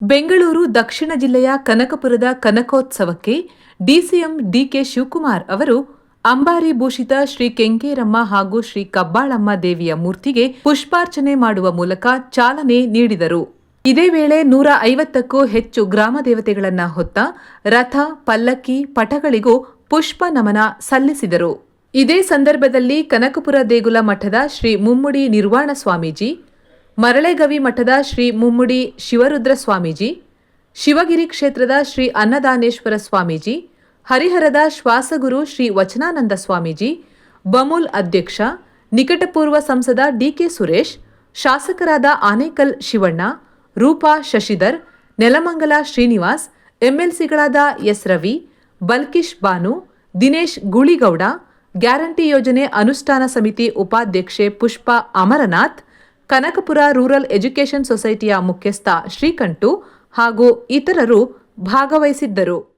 ಬೆಂಗಳೂರು ದಕ್ಷಿಣ ಜಿಲ್ಲೆಯ ಕನಕಪುರದ ಕನಕೋತ್ಸವಕ್ಕೆ ಡಿಸಿಎಂ ಡಿಕೆ ಶಿವಕುಮಾರ್ ಅವರು ಅಂಬಾರಿ ಭೂಷಿತ ಶ್ರೀ ಕೆಂಕೇರಮ್ಮ ಹಾಗೂ ಶ್ರೀ ಕಬ್ಬಾಳಮ್ಮ ದೇವಿಯ ಮೂರ್ತಿಗೆ ಪುಷ್ಪಾರ್ಚನೆ ಮಾಡುವ ಮೂಲಕ ಚಾಲನೆ ನೀಡಿದರು. ಇದೇ ವೇಳೆ ನೂರ ಐವತ್ತಕ್ಕೂ ಹೆಚ್ಚು ಗ್ರಾಮ ದೇವತೆಗಳನ್ನ ಹೊತ್ತ ರಥ, ಪಲ್ಲಕ್ಕಿ, ಪಟಗಳಿಗೂ ಪುಷ್ಪ ನಮನ ಸಲ್ಲಿಸಿದರು. ಇದೇ ಸಂದರ್ಭದಲ್ಲಿ ಕನಕಪುರ ದೇಗುಲ ಮಠದ ಶ್ರೀ ಮುಮ್ಮುಡಿ ನಿರ್ವಾಣ ಸ್ವಾಮೀಜಿ ಮರಳೆಗವಿ ಮಠದ ಶ್ರೀ ಮುಮ್ಮುಡಿ ಶಿವರುದ್ರ ಸ್ವಾಮೀಜಿ, ಶಿವಗಿರಿ ಕ್ಷೇತ್ರದ ಶ್ರೀ ಅನ್ನದಾನೇಶ್ವರ ಸ್ವಾಮೀಜಿ, ಹರಿಹರದ ಶ್ವಾಸಗುರು ಶ್ರೀ ವಚನಾನಂದ ಸ್ವಾಮೀಜಿ, ಬಮೂಲ್ ಅಧ್ಯಕ್ಷ, ನಿಕಟಪೂರ್ವ ಸಂಸದ ಡಿಕೆ ಸುರೇಶ್, ಶಾಸಕರಾದ ಆನೇಕಲ್ ಶಿವಣ್ಣ, ರೂಪಾ ಶಶಿಧರ್, ನೆಲಮಂಗಲ ಶ್ರೀನಿವಾಸ್, ಎಂಎಲ್ಸಿಗಳಾದ ಎಸ್ ರವಿ, ಬಲ್ಕಿಶ್ ಬಾನು, ದಿನೇಶ್ ಗುಳಿಗೌಡ, ಗ್ಯಾರಂಟಿ ಯೋಜನೆ ಅನುಷ್ಠಾನ ಸಮಿತಿ ಉಪಾಧ್ಯಕ್ಷೆ ಪುಷ್ಪಾ ಅಮರನಾಥ್ ಕನಕಪುರ ರೂರಲ್ ಎಜುಕೇಷನ್ ಸೊಸೈಟಿಯ ಮುಖ್ಯಸ್ಥ ಶ್ರೀಕಂಠು ಹಾಗೂ ಇತರರು ಭಾಗವಹಿಸಿದ್ದರು.